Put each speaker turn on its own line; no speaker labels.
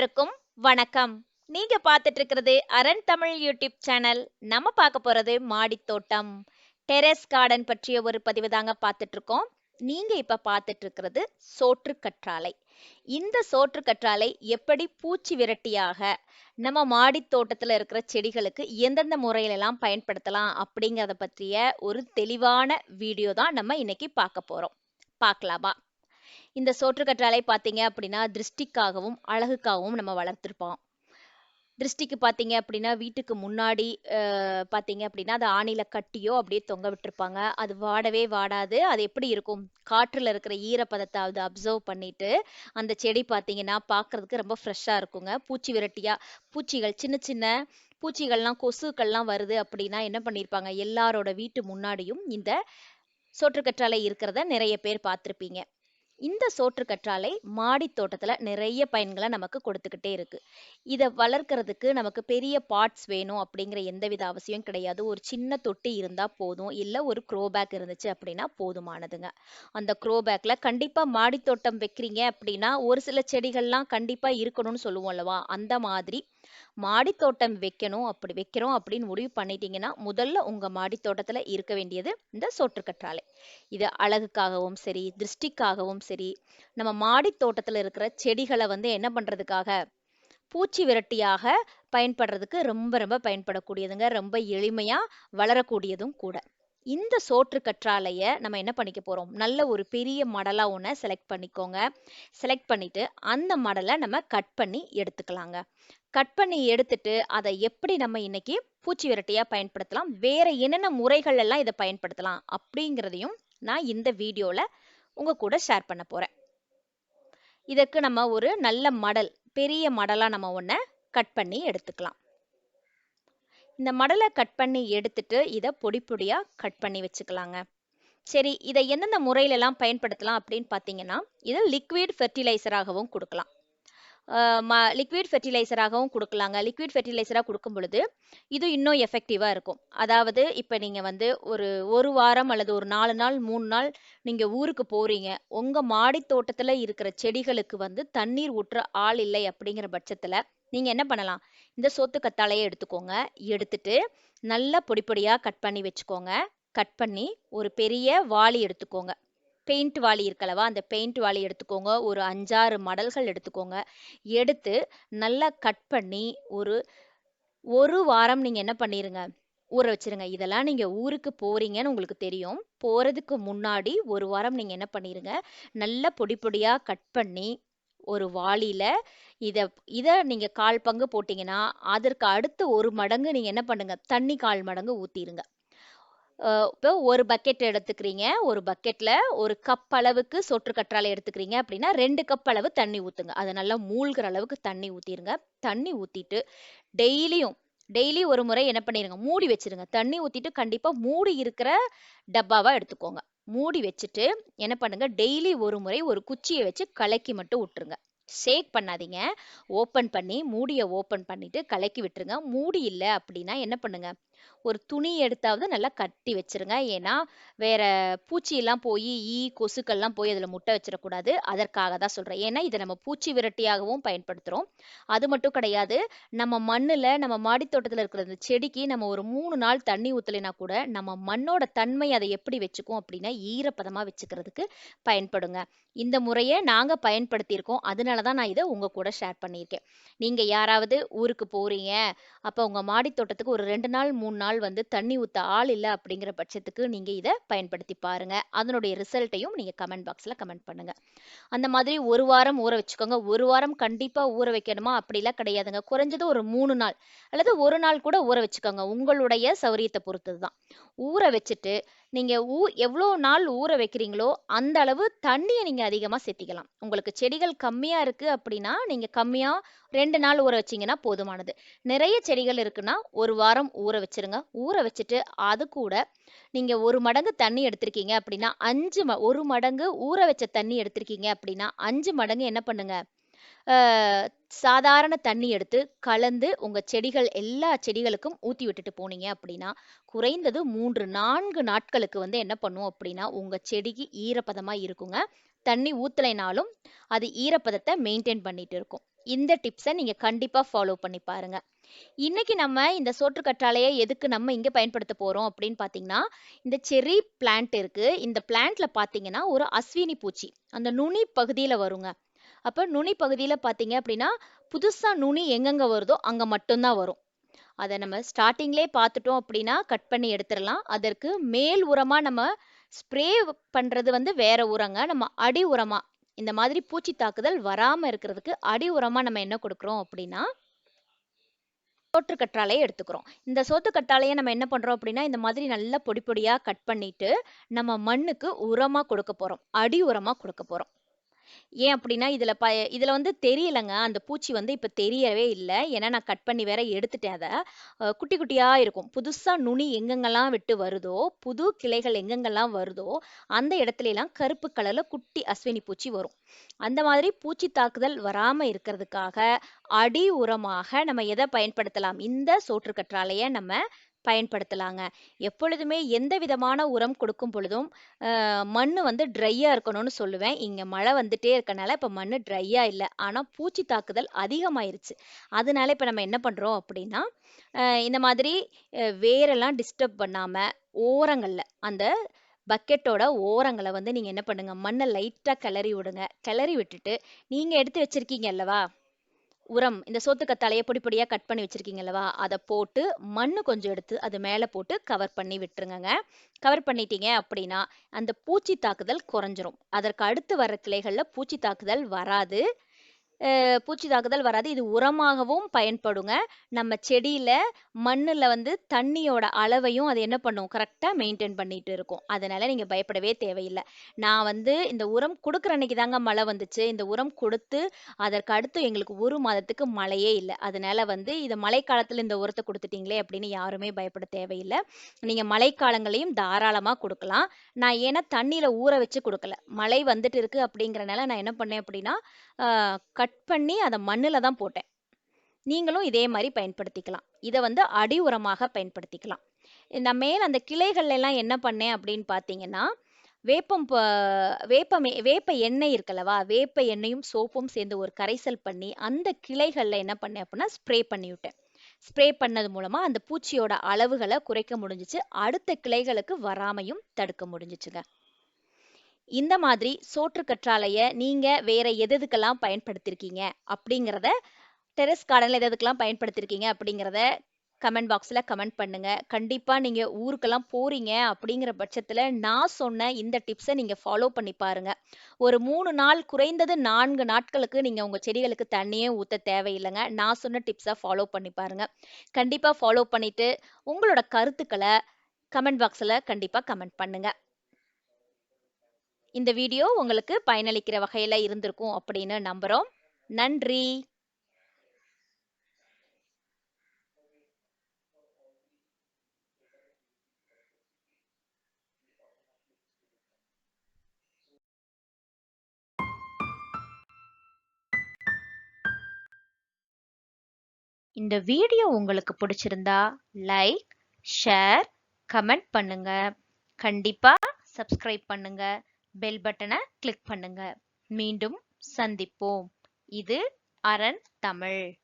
அனைவருக்கும் வணக்கம். நீங்க பார்த்துட்டு இருக்கிறது அரண் தமிழ் யூடியூப் சேனல். நம்ம பார்க்க போறது மாடித் தோட்டம். டெரஸ் கார்டன் பற்றிய ஒரு பதிவு தாங்க பார்த்துட்டு இருக்கோம் நீங்க இப்ப பார்த்துட்டு இருக்கிறது சோற்று கற்றாழை. இந்த சோற்று கற்றாலை எப்படி பூச்சி விரட்டியாக நம்ம மாடித் தோட்டத்துல இருக்கிற செடிகளுக்கு எந்தெந்த முறையிலெல்லாம் பயன்படுத்தலாம் அப்படிங்கறத பற்றிய ஒரு தெளிவான வீடியோ தான் நம்ம இன்னைக்கு பார்க்க போறோம். பார்க்கலாமா? இந்த சோற்றுக்கற்றாழை பார்த்தீங்க அப்படின்னா திருஷ்டிக்காகவும் அழகுக்காகவும் நம்ம வளர்த்துருப்போம். திருஷ்டிக்கு பார்த்தீங்க அப்படின்னா வீட்டுக்கு முன்னாடி பார்த்தீங்க அப்படின்னா அது ஆணில கட்டியோ அப்படியே தொங்க விட்டுருப்பாங்க. அது வாடவே வாடாது. அது எப்படி இருக்கும்? காற்றில் இருக்கிற ஈரப்பதத்தை அது அப்சர்வ் பண்ணிட்டு அந்த செடி பார்த்தீங்கன்னா பார்க்கறதுக்கு ரொம்ப ஃப்ரெஷ்ஷாக இருக்குங்க. பூச்சி விரட்டியாக பூச்சிகள் சின்ன சின்ன பூச்சிகள்லாம் கொசுக்கள்லாம் வருது அப்படின்னா என்ன பண்ணியிருப்பாங்க எல்லாரோட வீட்டு முன்னாடியும் இந்த சோற்றுக்கற்றாழை இருக்கிறத நிறைய பேர் பார்த்துருப்பீங்க. இந்த சோற்று கற்றாலை மாடி தோட்டத்தில் நிறைய பயன்களை நமக்கு கொடுத்துக்கிட்டே இருக்கு. இதை வளர்க்கறதுக்கு நமக்கு பெரிய பாட்ஸ் வேணும் அப்படிங்கிற எந்தவித அவசியம் கிடையாது. ஒரு சின்ன தொட்டி இருந்தால் போதும். இல்லை ஒரு க்ரோ பேக் இருந்துச்சு அப்படின்னா போதுமானதுங்க. அந்த க்ரோ கண்டிப்பாக கண்டிப்பா மாடி தோட்டம் வைக்கிறீங்க அப்படின்னா ஒரு சில செடிகள்லாம் கண்டிப்பாக இருக்கணும்னு சொல்லுவோம் அல்லவா? அந்த மாதிரி மாடி தோட்டம் வைக்கணும் அப்படி வைக்கிறோம் அப்படின்னு முடிவு பண்ணிட்டீங்கன்னா முதல்ல உங்கள் மாடி தோட்டத்தில் இருக்க வேண்டியது இந்த சோற்று கற்றாழை. இது அழகுக்காகவும் சரி திருஷ்டிக்காகவும் சரி நம்ம மாடி தோட்டத்துல இருக்கிற செடிகளை வந்து என்ன பண்றதுக்காக? பூச்சி விரட்டியாக பயன்படுறதுக்கு ரொம்ப ரொம்ப பயன்படக்கூடியதுங்க ரொம்ப எளிமையா வளரக்கூடியதும் கூட. இந்த சோற்று கற்றாழைய நம்ம என்ன பண்ணிக்க போறோம்? நல்ல ஒரு பெரிய மடலா ஒன்று செலக்ட் பண்ணிக்கோங்க. செலக்ட் பண்ணிட்டு அந்த மடலை நம்ம கட் பண்ணி எடுத்துக்கலாங்க. கட் பண்ணி எடுத்துட்டு அதை எப்படி நம்ம இன்னைக்கு பூச்சி விரட்டியா பயன்படுத்தலாம்? வேற என்னென்ன முறைகள் எல்லாம் இதை பயன்படுத்தலாம்? அப்படிங்கிறதையும் நான் இந்த வீடியோல உங்க கூட ஷேர் பண்ண போறேன். இதற்கு நம்ம ஒரு நல்ல மடல் பெரிய மடலாக நம்ம ஒன்றை கட் பண்ணி எடுத்துக்கலாம். இந்த மடலை கட் பண்ணி எடுத்துட்டு இதை பொடி பொடியாக கட் பண்ணி வச்சுக்கலாங்க. சரி இதை எந்தெந்த முறையிலலாம் பயன்படுத்தலாம் அப்படின்னு பார்த்தீங்கன்னா இதை லிக்விட் ஃபெர்டிலைசராகவும் கொடுக்கலாம். லிக்விட் ஃபெர்டிலைசராகவும் கொடுக்கலாங்க. லிக்விட் ஃபெர்டிலைசராக கொடுக்கும் பொழுது இது இன்னும் எஃபெக்டிவாக இருக்கும். அதாவது இப்போ நீங்கள் வந்து ஒரு ஒரு வாரம் அல்லது ஒரு நாலு நாள் மூணு நாள் நீங்கள் ஊருக்கு போகிறீங்க உங்கள் மாடி தோட்டத்தில் இருக்கிற செடிகளுக்கு வந்து தண்ணீர் ஊற்ற ஆள் இல்லை அப்படிங்கிற பட்சத்தில் நீங்கள் என்ன பண்ணலாம்? இந்த சொத்து கத்தாழையை எடுத்துக்கோங்க. எடுத்துட்டு நல்லா பொடி பொடியாக கட் பண்ணி வச்சுக்கோங்க. கட் பண்ணி ஒரு பெரிய வாளி எடுத்துக்கோங்க. பெயிண்ட் வாளி இருக்கலவா அந்த பெயிண்ட் வாளி எடுத்துக்கோங்க. ஒரு அஞ்சாறு மடல்கள் எடுத்துக்கோங்க. எடுத்து நல்லா கட் பண்ணி ஒரு ஒரு வாரம் நீங்கள் என்ன பண்ணிடுங்க ஊற வச்சிருங்க. இதெல்லாம் நீங்கள் ஊருக்கு போகிறீங்கன்னு உங்களுக்கு தெரியும். போகிறதுக்கு முன்னாடி ஒரு வாரம் நீங்கள் என்ன பண்ணிடுங்க நல்லா பொடி பொடியாக கட் பண்ணி ஒரு வாளியில் இதை இதை நீங்கள் கால் பங்கு போட்டிங்கன்னா அதற்கு அடுத்து ஒரு மடங்கு நீங்கள் என்ன பண்ணுங்கள் தண்ணி கால் மடங்கு ஊற்றிடுங்க இப்போ ஒரு பக்கெட் எடுத்துக்கிறீங்க ஒரு பக்கெட்டில் ஒரு கப் அளவுக்கு சொற்று கற்றாழை எடுத்துக்கிறீங்க அப்படின்னா ரெண்டு கப் அளவு தண்ணி ஊற்றுங்க அது நல்லா மூழ்கிற அளவுக்கு தண்ணி ஊற்றிடுங்க தண்ணி ஊற்றிட்டு டெய்லியும் டெய்லி ஒரு முறை என்ன பண்ணிடுங்க மூடி வச்சிருங்க. தண்ணி ஊற்றிட்டு கண்டிப்பாக மூடி இருக்கிற டப்பாவாக எடுத்துக்கோங்க. மூடி வச்சுட்டு என்ன பண்ணுங்க டெய்லி ஒரு முறை ஒரு குச்சியை வச்சு கலக்கி மட்டும் விட்டுருங்க. ஷேக் பண்ணாதீங்க. ஓப்பன் பண்ணி மூடியை ஓப்பன் பண்ணிட்டு கலக்கி விட்டுருங்க. மூடி இல்லை அப்படின்னா என்ன பண்ணுங்க ஒரு துணி எடுத்தாவது நல்லா கட்டி வச்சிருங்க. ஏன்னா வேற பூச்சியெல்லாம் போய் ஈ கொசுக்கள்லாம் போய் அதில் முட்டை வச்சிடக்கூடாது. அதற்காக தான் சொல்றேன். ஏன்னா இதை நம்ம பூச்சி விரட்டியாகவும் பயன்படுத்துறோம். அது மட்டும் கிடையாது நம்ம மண்ணுல நம்ம மாடித்தோட்டத்தில் இருக்கிற அந்த செடிக்கு நம்ம ஒரு மூணு நாள் தண்ணி ஊற்றலைனா கூட நம்ம மண்ணோட தன்மை அதை எப்படி வச்சுக்கும் அப்படின்னா ஈரப்பதமா வச்சுக்கிறதுக்கு பயன்படுங்க. இந்த முறையை நாங்க பயன்படுத்தியிருக்கோம். அதனால தான் நான் இதை உங்க கூட ஷேர் பண்ணியிருக்கேன். நீங்க யாராவது ஊருக்கு போறீங்க அப்போ உங்க மாடித்தோட்டத்துக்கு ஒரு ரெண்டு நாள் மூணு நாள் வந்து தண்ணி ஊற்ற ஆள் இல்லை அப்படிங்கிற பட்சத்துக்கு நீங்க இதை பயன்படுத்தி பாருங்க. அதனுடைய ரிசல்ட்டையும் நீங்க கமெண்ட் பாக்ஸ்ல கமெண்ட் பண்ணுங்க. அந்த மாதிரி ஒரு வாரம் ஊற வச்சுக்கோங்க. ஒரு வாரம் கண்டிப்பா ஊற வைக்கணுமா? அப்படிலாம் கிடையாதுங்க. குறைஞ்சது ஒரு மூணு நாள் அல்லது ஒரு நாள் கூட ஊற வச்சுக்கோங்க. உங்களுடைய சௌரியத்தை பொறுத்தது தான். ஊற வச்சுட்டு நீங்க ஊ எவ்வளோ நாள் ஊற வைக்கிறீங்களோ அந்த அளவு தண்ணியை நீங்க அதிகமா சேர்த்திக்கலாம் உங்களுக்கு செடிகள் கம்மியா இருக்கு அப்படின்னா நீங்க கம்மியா ரெண்டு நாள் ஊற வச்சீங்கன்னா போதுமானது. நிறைய செடிகள் இருக்குன்னா ஒரு வாரம் ஊற வச்சிருங்க. ஊற வச்சுட்டு அது கூட நீங்க ஒரு மடங்கு தண்ணி எடுத்திருக்கீங்க அப்படின்னா அஞ்சு ம ஒரு மடங்கு ஊற வச்ச தண்ணி எடுத்திருக்கீங்க அப்படின்னா அஞ்சு மடங்கு என்ன பண்ணுங்க? சாதாரண தண்ணி எடுத்து கலந்து உங்க செடிகள் எல்லா செடிகளுக்கும் ஊத்தி விட்டுட்டு போனீங்க அப்படின்னா குறைந்தது மூன்று நான்கு நாட்களுக்கு வந்து என்ன பண்ணும் அப்படின்னா உங்க செடிக்கு ஈரப்பதமா இருக்குங்க. தண்ணி ஊற்றலைனாலும் அது ஈரப்பதத்தை மெயின்டைன் பண்ணிட்டு இருக்கும். இந்த டிப்ஸை நீங்க கண்டிப்பா ஃபாலோ பண்ணி பாருங்க. இன்னைக்கு நம்ம இந்த சோற்று கற்றாழையை எதுக்கு நம்ம இங்கே பயன்படுத்த போறோம் அப்படின்னு பாத்தீங்கன்னா இந்த செரி பிளான்ட் இருக்கு. இந்த பிளான்ட்ல பாத்தீங்கன்னா ஒரு அஸ்வினி பூச்சி அந்த நுனி பகுதியில வருங்க. அப்போ நுனி பகுதியில் பார்த்தீங்க அப்படின்னா புதுசாக நுனி எங்கெங்கே வருதோ அங்கே மட்டும்தான் வரும். அதை நம்ம ஸ்டார்டிங்லே பார்த்துட்டோம் அப்படின்னா கட் பண்ணி எடுத்துடலாம். அதற்கு மேல் உரமாக நம்ம ஸ்ப்ரே பண்ணுறது வந்து வேற உரங்க நம்ம அடி உரமாக இந்த மாதிரி பூச்சி தாக்குதல் வராமல் இருக்கிறதுக்கு அடி உரமாக நம்ம என்ன கொடுக்குறோம் அப்படின்னா சோற்று கற்றாழையை எடுத்துக்கிறோம். இந்த சோத்து கற்றாழையை நம்ம என்ன பண்ணுறோம் அப்படின்னா இந்த மாதிரி நல்லா பொடி பொடியாக கட் பண்ணிட்டு நம்ம மண்ணுக்கு உரமாக கொடுக்க போகிறோம் அடி உரமாக கொடுக்க போகிறோம் ஏன் அப்படின்னா இதில் ப இதில் வந்து தெரியலைங்க. அந்த பூச்சி வந்து இப்போ தெரியவே இல்லை. ஏன்னா நான் கட் பண்ணி வேற எடுத்துட்டேன் அதை. குட்டி குட்டியாக இருக்கும். புதுசாக நுனி எங்கெங்கெல்லாம் விட்டு வருதோ புது கிளைகள் எங்கெங்கெல்லாம் வருதோ அந்த இடத்துலலாம் கருப்பு கலரில் குட்டி அஸ்வினி பூச்சி வரும். அந்த மாதிரி பூச்சி தாக்குதல் வராமல் இருக்கிறதுக்காக அடி உரமாக நம்ம எதை பயன்படுத்தலாம்? இந்த சோற்றுக்கற்றாலையை நம்ம பயன்படுத்தலாங்க. எப்பொழுதுமே எந்த விதமான உரம் கொடுக்கும் பொழுதும் மண் வந்து ட்ரையாக இருக்கணும்னு சொல்லுவேன். இங்கே மழை வந்துட்டே இருக்கனால இப்போ மண் ட்ரையாக இல்லை. ஆனால் பூச்சி தாக்குதல் அதிகமாயிருச்சு. அதனால இப்போ நம்ம என்ன பண்ணுறோம் அப்படின்னா இந்த மாதிரி வேரெல்லாம் டிஸ்டர்ப் பண்ணாமல் ஓரங்களில் அந்த பக்கெட்டோட ஓரங்களை வந்து நீங்கள் என்ன பண்ணுங்க மண்ணை லைட்டாக கிளறி விடுங்க. கிளறி விட்டுட்டு நீங்கள் எடுத்து வச்சிருக்கீங்க அல்லவா? உரம் இந்த சோத்து கத்தாழையை பொடி பொடியா கட் பண்ணி வச்சிருக்கீங்க அல்லவா? அதை போட்டு மண்ணு கொஞ்சம் எடுத்து அது மேலே போட்டு கவர் பண்ணி விட்டுருங்க கவர் பண்ணிட்டீங்க அப்படின்னா அந்த பூச்சி தாக்குதல் குறைஞ்சிரும். அதற்கு அடுத்து வர கிளைகள்ல பூச்சி தாக்குதல் வராது. பூச்சி தாக்குதல் வராது. இது உரமாகவும் பயன்படுங்க. நம்ம செடியில் மண்ணில் வந்து தண்ணியோட அளவையும் அது என்ன பண்ணும்? கரெக்டாக மெயின்டைன் பண்ணிட்டு இருக்கும். அதனால நீங்கள் பயப்படவே தேவையில்லை. நான் வந்து இந்த உரம் கொடுக்குற அன்னைக்கு தாங்க மழை வந்துச்சு. இந்த உரம் கொடுத்து அதற்கு அடுத்து எங்களுக்கு ஒரு மாதத்துக்கு மழையே இல்லை. அதனால வந்து இது மழைக்காலத்தில் இந்த உரத்தை கொடுத்துட்டீங்களே அப்படின்னு யாருமே பயப்பட தேவையில்லை. நீங்கள் மழைக்காலங்களையும் தாராளமாக கொடுக்கலாம். நான் ஏன்னா தண்ணியில் ஊற வச்சு கொடுக்கல. மழை வந்துட்டு இருக்கு அப்படிங்கிறனால நான் என்ன பண்ணேன் அப்படின்னா கட் பண்ணி அதை மண்ணில் தான் போட்டேன். நீங்களும் இதே மாதிரி பயன்படுத்திக்கலாம். இதை வந்து அடி உரமாக பயன்படுத்திக்கலாம். இந்த மேல் அந்த கிளைகள் எல்லாம் என்ன பண்ணேன் அப்படின்னு பார்த்தீங்கன்னா வேப்பம் ப- வேப்ப எண்ணெய் இருக்குல்லவா வேப்ப எண்ணெயும் சோப்பும் சேர்ந்து ஒரு கரைசல் பண்ணி அந்த கிளைகளில் என்ன பண்ணேன் அப்படின்னா ஸ்ப்ரே பண்ணி விட்டேன். ஸ்ப்ரே பண்ணது மூலமாக அந்த பூச்சியோட அளவுகளை குறைக்க முடிஞ்சிச்சு. அடுத்த கிளைகளுக்கு வராமையும் தடுக்க முடிஞ்சிச்சுங்க. இந்த மாதிரி சோற்று கற்றாழைய நீங்க வேற எதுக்கெல்லாம் பயன்படுத்திருக்கீங்க? அப்படிங்கிறத டெரஸ் கார்டன்ல எதுக்கெல்லாம் பயன்படுத்திருக்கீங்க? அப்படிங்கிறத கமெண்ட் பாக்ஸில் கமெண்ட் பண்ணுங்கள் கண்டிப்பாக நீங்கள் ஊருக்கெல்லாம் போகிறீங்க அப்படிங்கிற பட்சத்தில் நான் சொன்ன இந்த டிப்ஸை நீங்கள் ஃபாலோ பண்ணி பாருங்க. ஒரு மூணு நாள் குறைந்தது நான்கு நாட்களுக்கு நீங்கள் உங்கள் செடிகளுக்கு தண்ணியே ஊற்ற தேவையில்லைங்க. நான் சொன்ன டிப்ஸை ஃபாலோ பண்ணி பாருங்கள் கண்டிப்பாக ஃபாலோ பண்ணிவிட்டு உங்களோட கருத்துக்களை கமெண்ட் பாக்ஸில் கண்டிப்பாக கமெண்ட் பண்ணுங்கள் இந்த வீடியோ உங்களுக்கு பயனளிக்கிற வகையில் இருந்திருக்கும் அப்படின்னு நம்புகிறோம் நன்றி. இந்த வீடியோ உங்களுக்கு பிடிச்சிருந்தா லைக் ஷேர் கமெண்ட் பண்ணுங்க. கண்டிப்பா சப்ஸ்கிரைப் பண்ணுங்க. பெல் பட்டனை கிளிக் பண்ணுங்க. மீண்டும் சந்திப்போம். இது அரண் தமிழ்.